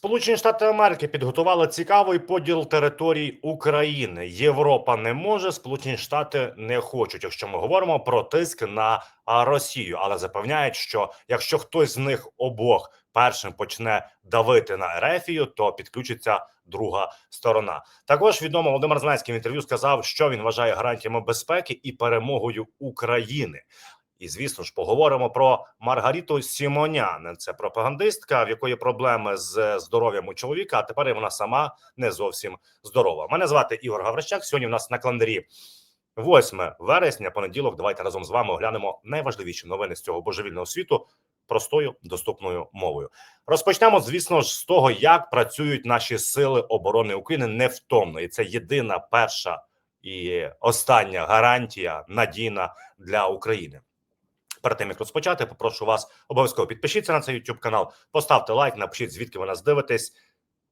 Сполучені Штати Америки підготували цікавий поділ територій України. Європа не може, Сполучені Штати не хочуть. Якщо ми говоримо про тиск на Росію, але запевняють, що якщо хтось з них обох першим почне давити на Ерефію, то підключиться друга сторона. Також відомо Володимир Зеленський в інтерв'ю сказав, що він вважає гарантіями безпеки і перемогою України. І звісно ж поговоримо про Маргаріту Сімонян. Це пропагандистка, в якої проблеми з здоров'ям у чоловіка. А тепер вона сама не зовсім здорова. Мене звати Ігор Гаврищак. Сьогодні в нас на календарі 8 вересня, понеділок. Давайте разом з вами оглянемо найважливіші новини з цього божевільного світу простою доступною мовою. Розпочнемо, звісно ж, з того, як працюють наші сили оборони України невтомно, і це єдина перша і остання гарантія надійна для України. Перед тим як розпочати, попрошу вас обов'язково підпишіться на цей YouTube канал, поставте лайк, напишіть звідки ви нас дивитесь,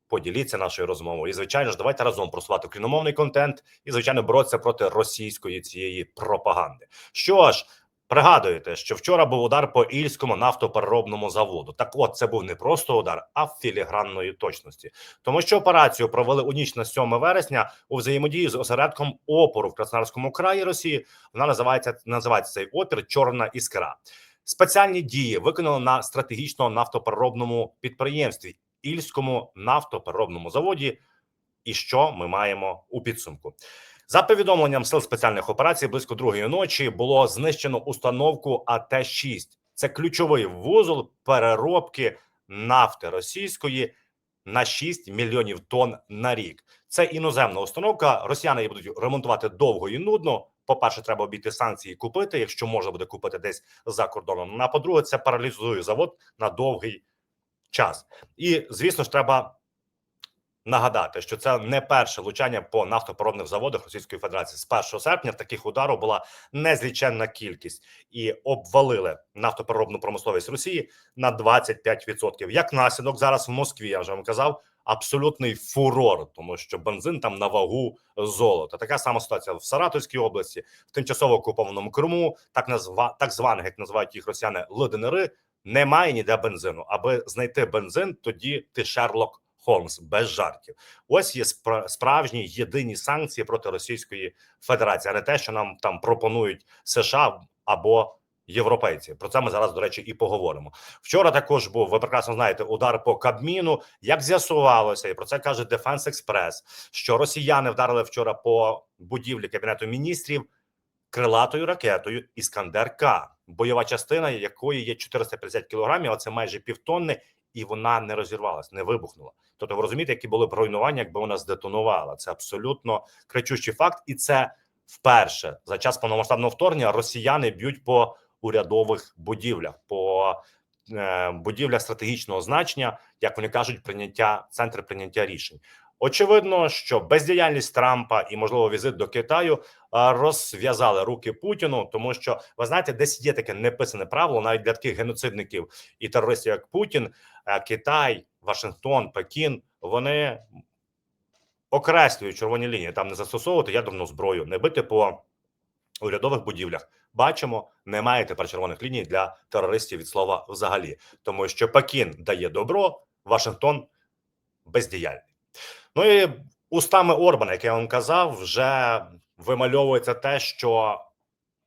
поділіться нашою розмовою. І звичайно ж, давайте разом просувати україномовний контент і звичайно боротися проти російської цієї пропаганди. Що ж. Пригадуєте, що вчора був удар по ільському нафтопереробному заводу. Так, от це був не просто удар, а філігранної точності, тому що операцію провели у ніч на 7 вересня у взаємодії з осередком опору в Краснодарському краї Росії. Вона називається називається цей опір Чорна іскра. Спеціальні дії виконали на стратегічному нафтопереробному підприємстві Ільському нафтопереробному заводі. І що ми маємо у підсумку? За повідомленням сил спеціальних операцій, близько другої ночі було знищено установку АТ 6 Це ключовий вузол переробки нафти російської на 6 мільйонів тонн на рік. Це іноземна установка. Росіяни її будуть ремонтувати довго і нудно. По перше, треба обійти санкції і купити, якщо можна буде купити десь за кордоном. Ну, А по-друге, це паралізує завод на довгий час. І звісно ж, треба нагадати, що це не перше влучання по нафтопоробних заводах Російської Федерації. З 1 серпня таких ударів була незліченна кількість і обвалили нафтопереробну промисловість Росії на 25%. Як наслідок зараз в Москві я вже вам казав. Абсолютний фурор, тому що бензин там на вагу золота. Така сама ситуація в Саратовській області, в тимчасово окупованому Криму, так назва так званих, як називають їх росіяни, ЛДНРи. Немає ніде бензину. Аби знайти бензин, тоді ти Шерлок Холмс без жартів. Ось є справжні єдині санкції проти Російської Федерації, а не те, що нам там пропонують США або європейці. Про це ми зараз, до речі, і поговоримо. Вчора також був ви прекрасно знаєте удар по Кабміну. Як з'ясувалося, і про це каже Дефенс Експрес, що росіяни вдарили вчора по будівлі кабінету міністрів крилатою ракетою Іскандер К, бойова частина якої є 450 кілограмів, а це майже півтонни, і вона не розірвалась, не вибухнула. Тобто, ви розумієте, які були б руйнування, якби вона здетонувала. Це абсолютно кричущий факт, і це вперше за час повномасштабного вторгнення росіяни б'ють по урядових будівлях, по е, будівлях стратегічного значення, як вони кажуть, прийняття центр прийняття рішень. Очевидно, що бездіяльність Трампа і можливо візит до Китаю розв'язали руки Путіну, тому що ви знаєте, десь є таке неписане правило навіть для таких геноцидників і терористів, як Путін, Китай, Вашингтон, Пекін. Вони окреслюють червоні лінії там не застосовувати ядерну зброю, не бити по урядових будівлях. Бачимо, немає тепер червоних ліній для терористів від слова взагалі, тому що Пекін дає добро, Вашингтон бездіяльний. Ну і устами Орбана, як я вам казав, вже вимальовується те, що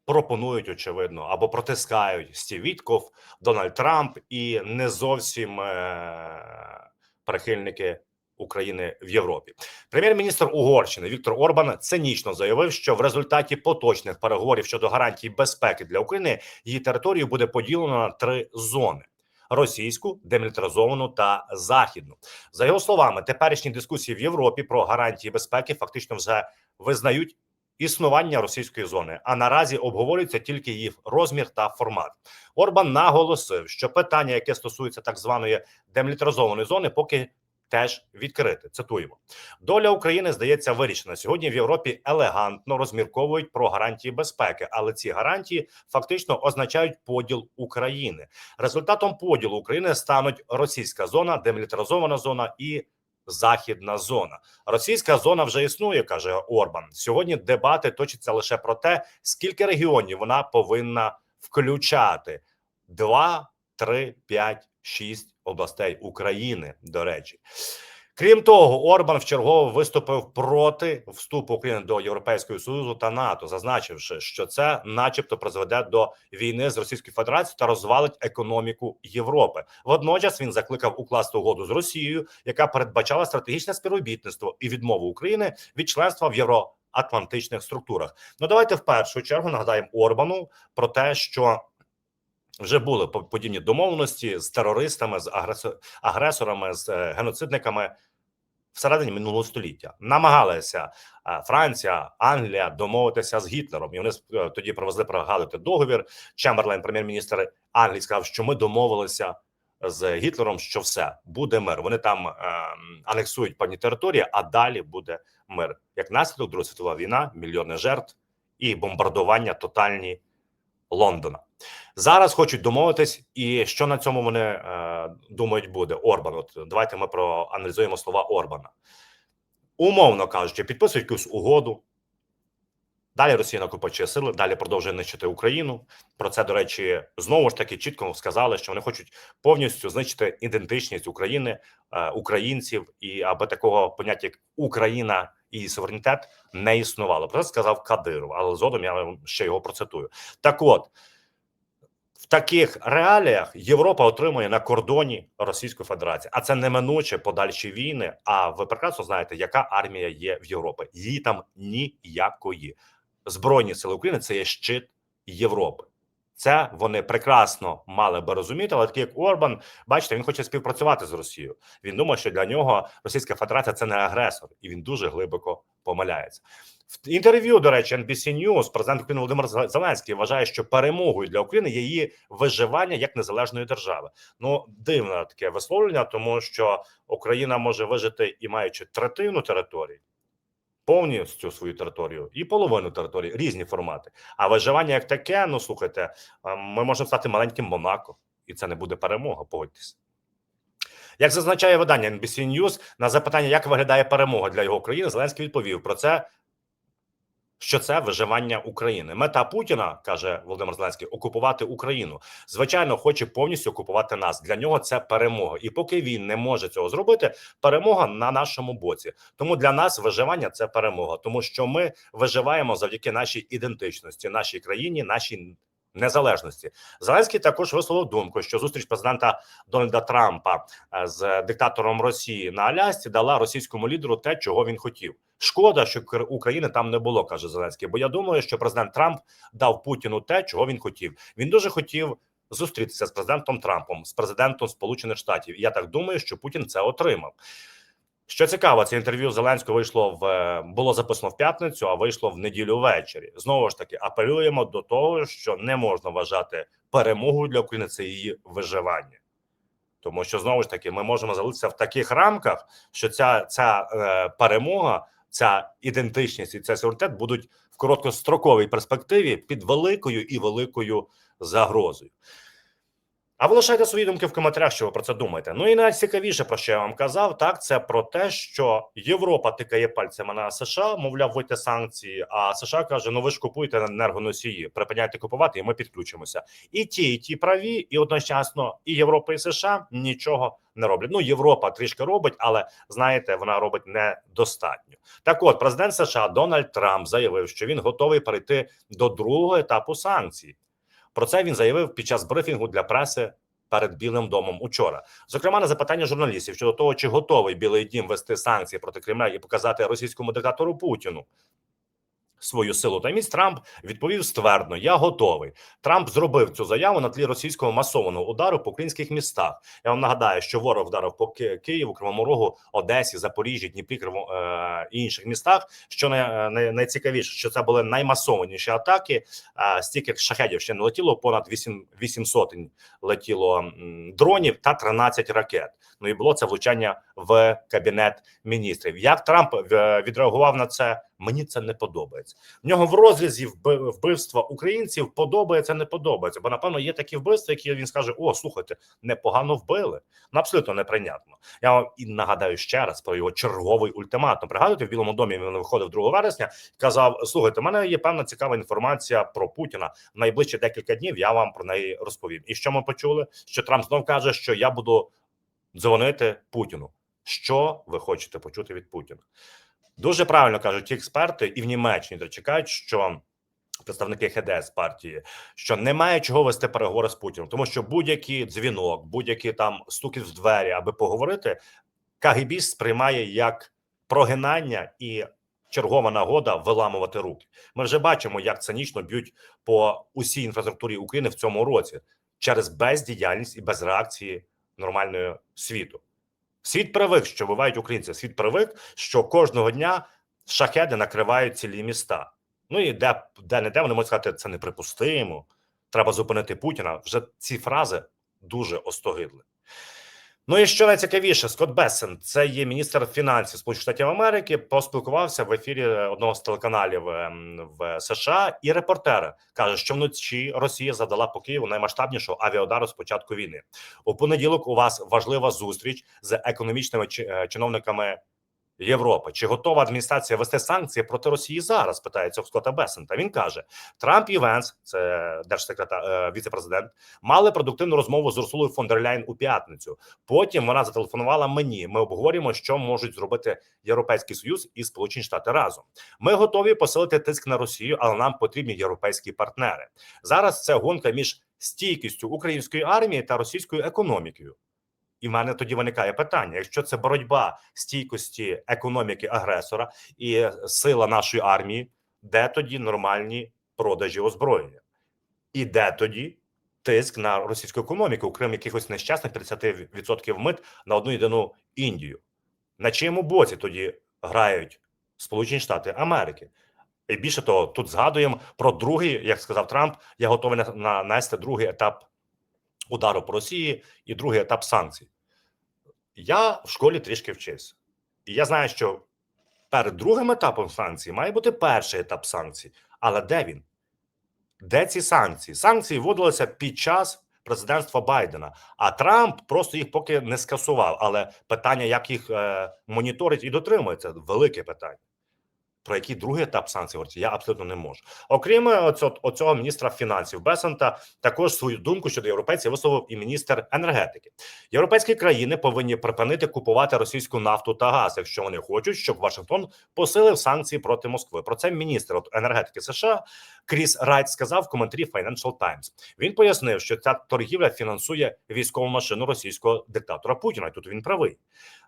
пропонують очевидно або протискають Стів Вітков, Дональд Трамп і не зовсім е- прихильники України в Європі. Прем'єр-міністр Угорщини Віктор Орбан цинічно заявив, що в результаті поточних переговорів щодо гарантій безпеки для України її територію буде поділено на три зони російську, демілітаризовану та західну. За його словами, теперішні дискусії в Європі про гарантії безпеки фактично вже визнають. Існування російської зони, а наразі обговорюється тільки її розмір та формат. Орбан наголосив, що питання, яке стосується так званої демілітаризованої зони, поки теж відкрите. Цитуємо, доля України здається вирішена сьогодні. В Європі елегантно розмірковують про гарантії безпеки, але ці гарантії фактично означають поділ України. Результатом поділу України стануть російська зона, демілітаризована зона і. Західна зона, російська зона вже існує, каже Орбан. Сьогодні дебати точаться лише про те, скільки регіонів вона повинна включати: два, три, п'ять шість областей України. До речі, крім того, Орбан вчергово виступив проти вступу України до Європейського Союзу та НАТО, зазначивши, що це, начебто, призведе до війни з Російською Федерацією та розвалить економіку Європи. Водночас він закликав укласти угоду з Росією, яка передбачала стратегічне співробітництво і відмову України від членства в євроатлантичних структурах. Ну давайте в першу чергу нагадаємо Орбану про те, що вже були по- подібні домовленості з терористами, з агресо- агресорами, з е, геноцидниками всередині минулого століття. Намагалися е, Франція, Англія домовитися з Гітлером, і вони е, тоді привезли пригадувати договір. Чемберлен, прем'єр-міністр Англії, сказав, що ми домовилися з Гітлером, що все буде мир. Вони там е, анексують певні території, а далі буде мир. Як наслідок Друга світова війна, мільйони жертв і бомбардування тотальні Лондона. Зараз хочуть домовитись, і що на цьому вони е, думають буде Орбан. От давайте ми проаналізуємо слова Орбана. Умовно кажучи, підписують якусь угоду. Далі Росія накопичує сили, далі продовжує нищити Україну. Про це, до речі, знову ж таки чітко сказали, що вони хочуть повністю знищити ідентичність України, е, українців, і аби такого поняття як Україна і суверенітет не існувало. Про це сказав Кадиров, але згодом я ще його процитую. Так от. В таких реаліях Європа отримує на кордоні Російської Федерації, а це неминуче подальші війни. А ви прекрасно знаєте, яка армія є в Європі? Її там ніякої. Збройні сили України це є щит Європи. Це вони прекрасно мали би розуміти, але такий як Орбан, бачите, він хоче співпрацювати з Росією. Він думає, що для нього Російська Федерація це не агресор, і він дуже глибоко помиляється. В інтерв'ю, до речі, NBC News президент України Володимир Зеленський вважає, що перемогою для України є її виживання як незалежної держави. Ну дивне таке висловлення, тому що Україна може вижити і маючи третину території. Повністю свою територію і половину території різні формати. А виживання як таке, ну слухайте, ми можемо стати маленьким Монако, і це не буде перемога. Погодьтесь. Як зазначає видання NBC News, на запитання, як виглядає перемога для його країни, Зеленський відповів про це, що це виживання України. Мета Путіна каже Володимир Зеленський, окупувати Україну. Звичайно, хоче повністю окупувати нас. Для нього це перемога. І поки він не може цього зробити, перемога на нашому боці. Тому для нас виживання це перемога, тому що ми виживаємо завдяки нашій ідентичності, нашій країні, нашій. Незалежності Зеленський також висловив думку, що зустріч президента Дональда Трампа е, з диктатором Росії на Алясці дала російському лідеру те, чого він хотів. Шкода, що Кр- України там не було, каже Зеленський. Бо я думаю, що президент Трамп дав Путіну те, чого він хотів. Він дуже хотів зустрітися з президентом Трампом, з президентом Сполучених Штатів. І я так думаю, що Путін це отримав. Що цікаво, це інтерв'ю Зеленського вийшло в е, було записано в п'ятницю, а вийшло в неділю ввечері. Знову ж таки, апелюємо до того, що не можна вважати перемогою для України це її виживання. Тому що знову ж таки ми можемо залишитися в таких рамках, що ця ця е, перемога, ця ідентичність і цей суверенітет будуть в короткостроковій перспективі під великою і великою загрозою. А ви лишайте свої думки в коментарях, що ви про це думаєте. Ну і найцікавіше, про що я вам казав, так це про те, що Європа тикає пальцями на США, мовляв, вийти санкції. А США каже: ну ви ж купуєте енергоносії, припиняйте купувати, і ми підключимося. І ті, і ті праві, і одночасно і Європа, і США нічого не роблять. Ну Європа трішки робить, але знаєте, вона робить недостатньо. Так, от президент США Дональд Трамп заявив, що він готовий перейти до другого етапу санкцій. Про це він заявив під час брифінгу для преси перед Білим домом учора. Зокрема, на запитання журналістів щодо того, чи готовий Білий Дім вести санкції проти Кремля і показати російському диктатору Путіну свою силу та міць, Трамп відповів ствердно: Я готовий. Трамп зробив цю заяву на тлі російського масованого удару по українських містах. Я вам нагадаю, що ворог вдарив по Ки- Києву, Кривому Рогу, Одесі, Запоріжжі, Дніпрі, Криво е, і інших містах. Що най, най, найцікавіше, що це були наймасованіші атаки. Стільки шахедів ще не летіло, понад 8, 8 сотень летіло дронів та 13 ракет. Ну і було це влучання в кабінет міністрів. Як Трамп е, відреагував на це? Мені це не подобається. В нього в розрізі вби- вбивства українців подобається, не подобається. Бо напевно є такі вбивства, які він скаже: О, слухайте, непогано вбили. Ну, абсолютно неприйнятно. Я вам і нагадаю ще раз про його черговий ультиматум. Пригадуєте, в Білому домі він виходив 2 вересня. Казав: слухайте, у мене є певна цікава інформація про Путіна. В найближчі декілька днів я вам про неї розповім. І що ми почули? Що Трамп знов каже, що я буду дзвонити Путіну. Що ви хочете почути від Путіна? Дуже правильно кажуть ті експерти, і в Німеччині до речі, кажуть, що представники ХДС партії, що немає чого вести переговори з Путіним, тому що будь-який дзвінок, будь-який там стукіт в двері, аби поговорити, КГБіст сприймає як прогинання і чергова нагода виламувати руки. Ми вже бачимо, як цинічно б'ють по усій інфраструктурі України в цьому році через бездіяльність і без реакції нормальної світу. Світ привик, що бувають українці. Світ привик, що кожного дня шахеди накривають цілі міста. Ну і де, де не де вони можуть сказати, це неприпустимо. Треба зупинити Путіна. Вже ці фрази дуже остогидли. Ну і що найцікавіше, Скотт Бессен, це є міністр фінансів Сполучених Штатів Америки, поспілкувався в ефірі одного з телеканалів ем, в США, і репортер каже, що вночі Росія задала по Києву наймасштабнішого авіаудару з початку війни. У понеділок у вас важлива зустріч з економічними е, чиновниками Європи. Чи готова адміністрація вести санкції проти Росії зараз? Питається Скотта Бесента. Він каже: Трамп і Венс, це держсекретар, е, віце-президент, мали продуктивну розмову з Урсулою фон дер Ляйн у п'ятницю. Потім вона зателефонувала мені. Ми обговорюємо, що можуть зробити Європейський Союз і Сполучені Штати разом. Ми готові посилити тиск на Росію, але нам потрібні європейські партнери. Зараз це гонка між стійкістю української армії та російською економікою. І в мене тоді виникає питання: якщо це боротьба стійкості економіки агресора і сила нашої армії, де тоді нормальні продажі озброєння? І де тоді тиск на російську економіку, окрім якихось нещасних 30% мит на одну єдину Індію? На чиєму боці тоді грають Сполучені Штати Америки? І більше того, тут згадуємо про другий, як сказав Трамп, я готовий на- на- нанести другий етап удару по Росії і другий етап санкцій. Я в школі трішки вчився, і я знаю, що перед другим етапом санкцій має бути перший етап санкцій. Але де він? Де ці санкції? Санкції вводилися під час президентства Байдена, а Трамп просто їх поки не скасував. Але питання, як їх е, моніторить і дотримується, велике питання. Про який другий етап санкцій говорити, я абсолютно не можу. Окрім е, оцього, оцього міністра фінансів Бесента, також свою думку щодо європейців висловив і міністр енергетики. Європейські країни повинні припинити купувати російську нафту та газ, якщо вони хочуть, щоб Вашингтон посилив санкції проти Москви. Про це міністр енергетики США Кріс Райт сказав в коментарі Financial Times. Він пояснив, що ця торгівля фінансує військову машину російського диктатора Путіна. І тут він правий.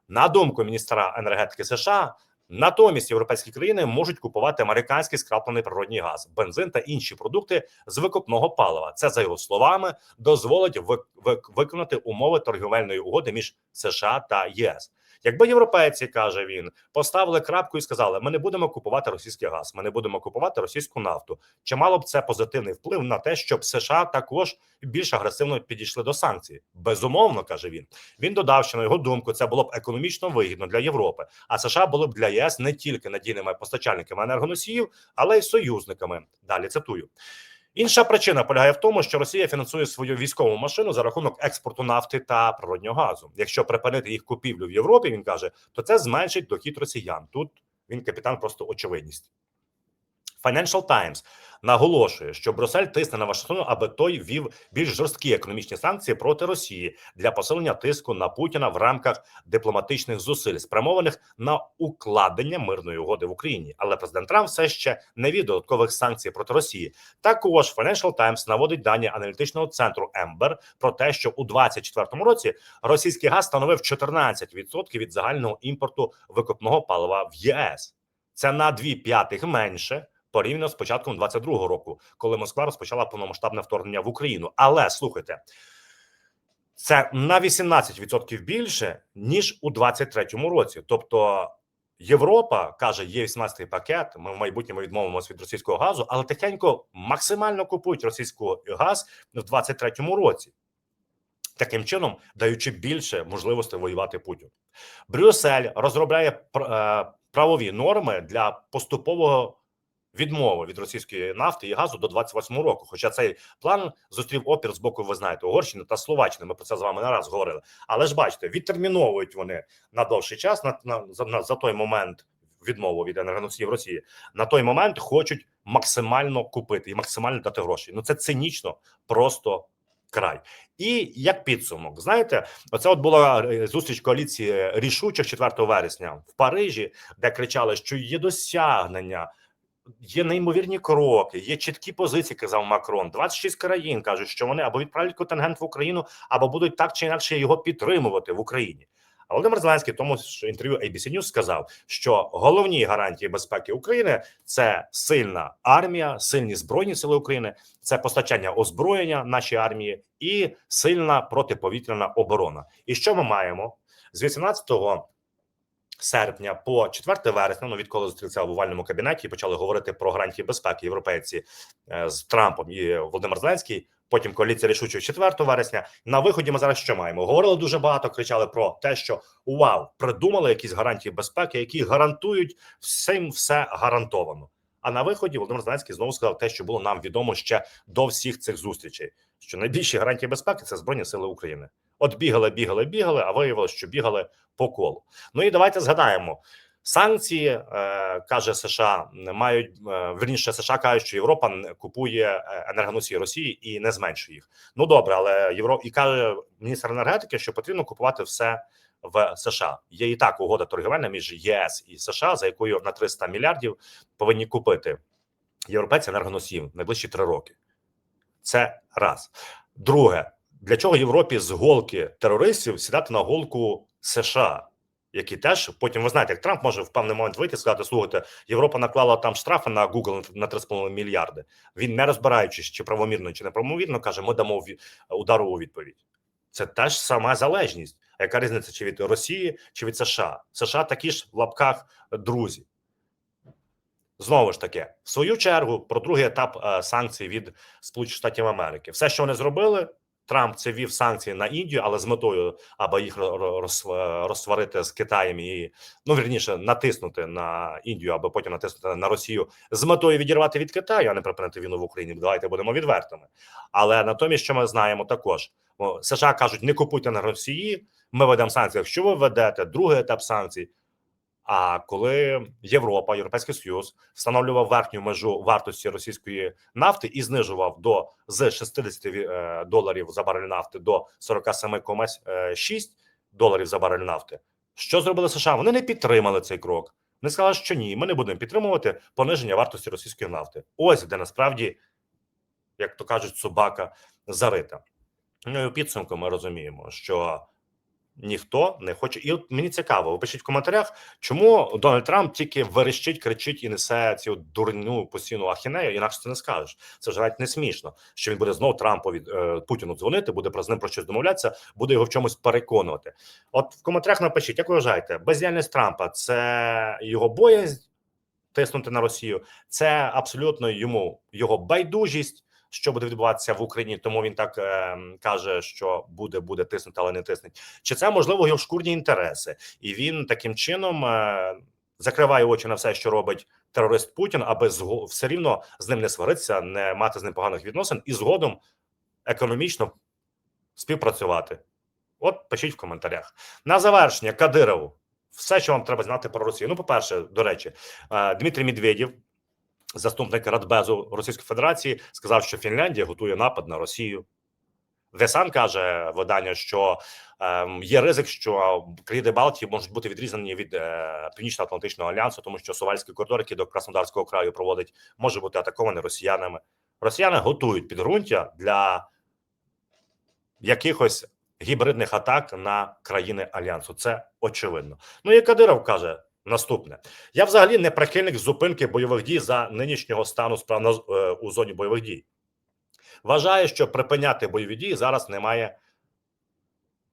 На думку міністра енергетики США. Натомість європейські країни можуть купувати американський скраплений природній газ, бензин та інші продукти з викопного палива. Це за його словами дозволить вик- вик- виконати умови торгівельної угоди між США та ЄС. Якби європейці каже він поставили крапку і сказали: ми не будемо купувати російський газ, ми не будемо купувати російську нафту. Чи мало б це позитивний вплив на те, щоб США також більш агресивно підійшли до санкцій? Безумовно, каже він. Він додав, що на його думку це було б економічно вигідно для Європи, а США були б для ЄС не тільки надійними постачальниками енергоносіїв, але й союзниками. Далі цитую. Інша причина полягає в тому, що Росія фінансує свою військову машину за рахунок експорту нафти та природнього газу. Якщо припинити їх купівлю в Європі, він каже, то це зменшить дохід росіян. Тут він капітан, просто очевидність. Financial Times наголошує, що Брюссель тисне на Вашингтон, аби той ввів більш жорсткі економічні санкції проти Росії для посилення тиску на Путіна в рамках дипломатичних зусиль, спрямованих на укладення мирної угоди в Україні. Але президент Трамп все ще не від додаткових санкцій проти Росії. Також Financial Times наводить дані аналітичного центру Ембер про те, що у 2024 році російський газ становив 14% від загального імпорту викопного палива в ЄС. Це на 2 п'ятих менше порівняно з початком 22-го року, коли Москва розпочала повномасштабне вторгнення в Україну. Але слухайте, це на 18% більше ніж у 23-му році. Тобто Європа каже, є 18-й пакет. Ми в майбутньому відмовимося від російського газу, але тихенько максимально купують російський газ в 23-му році. таким чином даючи більше можливостей воювати Путіну. Брюссель розробляє е, правові норми для поступового відмови від російської нафти і газу до 28 року. Хоча цей план зустрів опір з боку, ви знаєте, Угорщини та Словаччини. Ми про це з вами не раз говорили. Але ж бачите, відтерміновують вони на довший час на, на, за, на за той момент відмову від енергоносіїв Росії. На той момент хочуть максимально купити і максимально дати гроші. Ну це цинічно, просто край. І як підсумок, знаєте, оце от була е, зустріч коаліції рішучих 4 вересня в Парижі, де кричали, що є досягнення. Є неймовірні кроки, є чіткі позиції. Казав Макрон. 26 країн кажуть, що вони або відправлять контингент в Україну, або будуть так чи інакше його підтримувати в Україні. А Володимир Зеленський в тому ж інтерв'ю ABC News сказав, що головні гарантії безпеки України це сильна армія, сильні збройні сили України, це постачання озброєння нашій армії і сильна протиповітряна оборона. І що ми маємо з 18 серпня по 4 вересня, ну відколи зустрілися в овальному кабінеті і почали говорити про гарантії безпеки європейці е, з Трампом і Володимир Зеленський. Потім коаліція рішучої 4 вересня. На виході ми зараз що маємо? Говорили дуже багато, кричали про те, що вау, придумали якісь гарантії безпеки, які гарантують всім все гарантовано. А на виході Володимир Зеленський знову сказав те, що було нам відомо ще до всіх цих зустрічей. Що найбільші гарантії безпеки це збройні сили України. От бігали, бігали, бігали, а виявилося, що бігали по колу. Ну і давайте згадаємо. Санкції е, каже США мають е, верніше. США кажуть, що Європа купує е, енергоносії Росії і не зменшує їх. Ну добре, але Євро і каже міністр енергетики, що потрібно купувати все в США. Є і так угода торгівельна між ЄС і США, за якою на 300 мільярдів повинні купити європейці енергоносіїв найближчі три роки. Це раз. Друге, для чого Європі з голки терористів сідати на голку США? Які теж потім ви знаєте, як Трамп може в певний момент вийти і сказати: слухайте, Європа наклала там штрафи на Google на 3,5 мільярди. Він не розбираючись, чи правомірно, чи неправомірно, каже: ми дамо ві- ударову відповідь. Це теж сама залежність. А яка різниця чи від Росії, чи від США? США такі ж в лапках друзі. Знову ж таки, в свою чергу, про другий етап е, санкцій від Сполучених Штатів Америки. Все, що вони зробили, Трамп це вів санкції на Індію, але з метою, аби їх ро- ро- розсварити з Китаєм і ну вірніше натиснути на Індію, аби потім натиснути на Росію з метою відірвати від Китаю, а не припинити війну в Україні. Давайте будемо відвертими. Але натомість, що ми знаємо, також США кажуть: не купуйте на Росії. Ми ведемо санкції. Якщо ви ведете другий етап санкцій. А коли Європа, Європейський Союз встановлював верхню межу вартості російської нафти і знижував до з 60 е, доларів за барель нафти до 47,6 доларів за барель нафти, що зробили США? Вони не підтримали цей крок. Вони сказали, що ні, ми не будемо підтримувати пониження вартості російської нафти. Ось де насправді, як то кажуть, собака зарита. Ну і підсумку ми розуміємо, що ніхто не хоче. І от мені цікаво, ви пишіть в коментарях, чому Дональд Трамп тільки верещить, кричить і несе цю дурню постійну ахінею, інакше це не скажеш. Це ж навіть не смішно, що він буде знову Трампові е, Путіну дзвонити, буде про з ним про щось домовлятися, буде його в чомусь переконувати. От в коментарях напишіть, як ви вважаєте, бездіяльність Трампа це його боязнь тиснути на Росію, це абсолютно йому його байдужість. Що буде відбуватися в Україні, тому він так е, каже, що буде буде тиснути, але не тиснуть. Чи це можливо його шкурні інтереси, і він таким чином е, закриває очі на все, що робить терорист Путін, аби зго- все рівно з ним не сваритися, не мати з ним поганих відносин і згодом економічно співпрацювати. От пишіть в коментарях. На завершення Кадирову. Все, що вам треба знати про Росію. Ну, по-перше, до речі, е, Дмитрій Медведєв, заступник Радбезу Російської Федерації, сказав, що Фінляндія готує напад на Росію. Десан каже видання, що ем, є ризик, що країни Балтії можуть бути відрізані від е, Північно-Атлантичного альянсу, тому що Сувальський коридор, який до Краснодарського краю проводить, може бути атакований росіянами. Росіяни готують підґрунтя для якихось гібридних атак на країни альянсу. Це очевидно. Ну і Кадиров каже наступне: я взагалі не прихильник зупинки бойових дій за нинішнього стану справ на е, у зоні бойових дій. Вважаю, що припиняти бойові дії зараз немає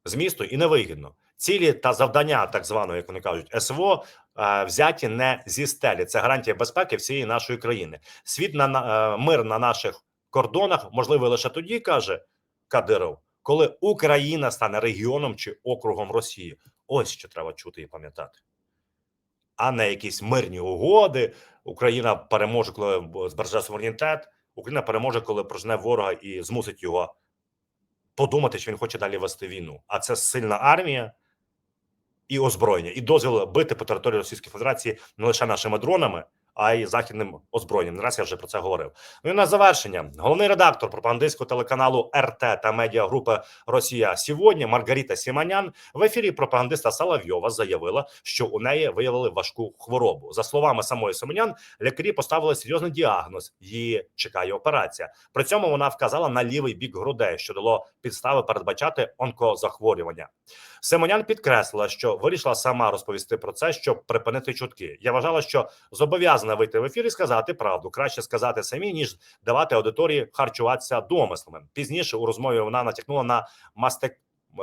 змісту і невигідно. Цілі та завдання, так званої, як вони кажуть, СВО е, взяті не зі стелі. Це гарантія безпеки всієї нашої країни. Світ на е, мир на наших кордонах можливий лише тоді, каже Кадиров, коли Україна стане регіоном чи округом Росії. Ось що треба чути і пам'ятати, а не якісь мирні угоди. Україна переможе, коли збереже суверенітет. Україна переможе, коли прожне ворога і змусить його подумати, що він хоче далі вести війну. А це сильна армія і озброєння, і дозвіл бити по території Російської Федерації не лише нашими дронами, а й західним озброєнням. Не раз я вже про це говорив. Ну і на завершення головний редактор пропагандистського телеканалу РТ та медіагрупи Росія сьогодні Маргарита Сіманян в ефірі пропагандиста Соловйова заявила, що у неї виявили важку хворобу. За словами самої Сіманян, лікарі поставили серйозний діагноз. Її чекає операція. При цьому вона вказала на лівий бік грудей, що дало підстави передбачати онкозахворювання. Симонян підкреслила, що вирішила сама розповісти про це, щоб припинити чутки. Я вважала, що зобов'язана вийти в ефір і сказати правду. Краще сказати самі, ніж давати аудиторії харчуватися домислами. Пізніше у розмові вона натякнула на мастек.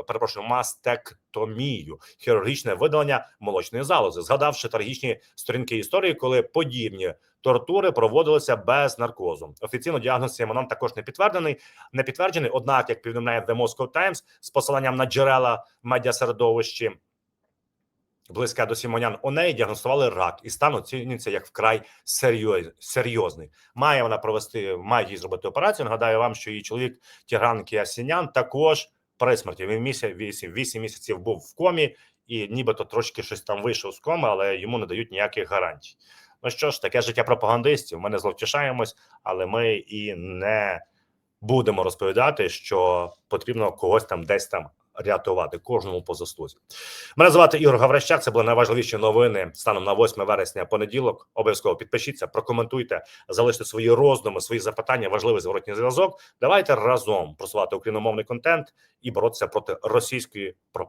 Перепрошую, мастектомію, хірургічне видалення молочної залози, згадавши трагічні сторінки історії, коли подібні тортури проводилися без наркозу. Офіційно діагноз Сімонон також не підтверджений, не підтверджений. Однак, як повідомляє The Moscow Times з посиланням на джерела медіасередовищі, близька до Сімонян, у неї діагностували рак, і стан оцінюється як вкрай серйозний. Має вона провести, має їй зробити операцію. Нагадаю вам, що її чоловік Тігран Кіасінян також при смерті. Він місяць 8, 8 місяців був в комі, і нібито трошки щось там вийшов з коми, але йому не дають ніяких гарантій. Ну що ж, таке життя пропагандистів. Ми не зловтішаємось, але ми і не будемо розповідати, що потрібно когось там десь там рятувати кожному по заслузі. Мене звати Ігор Гаврищак. Це були найважливіші новини станом на 8 вересня понеділок. Обов'язково підпишіться, прокоментуйте, залиште свої роздуми, свої запитання, важливий зворотній зв'язок. Давайте разом просувати україномовний контент і боротися проти російської пропаганди.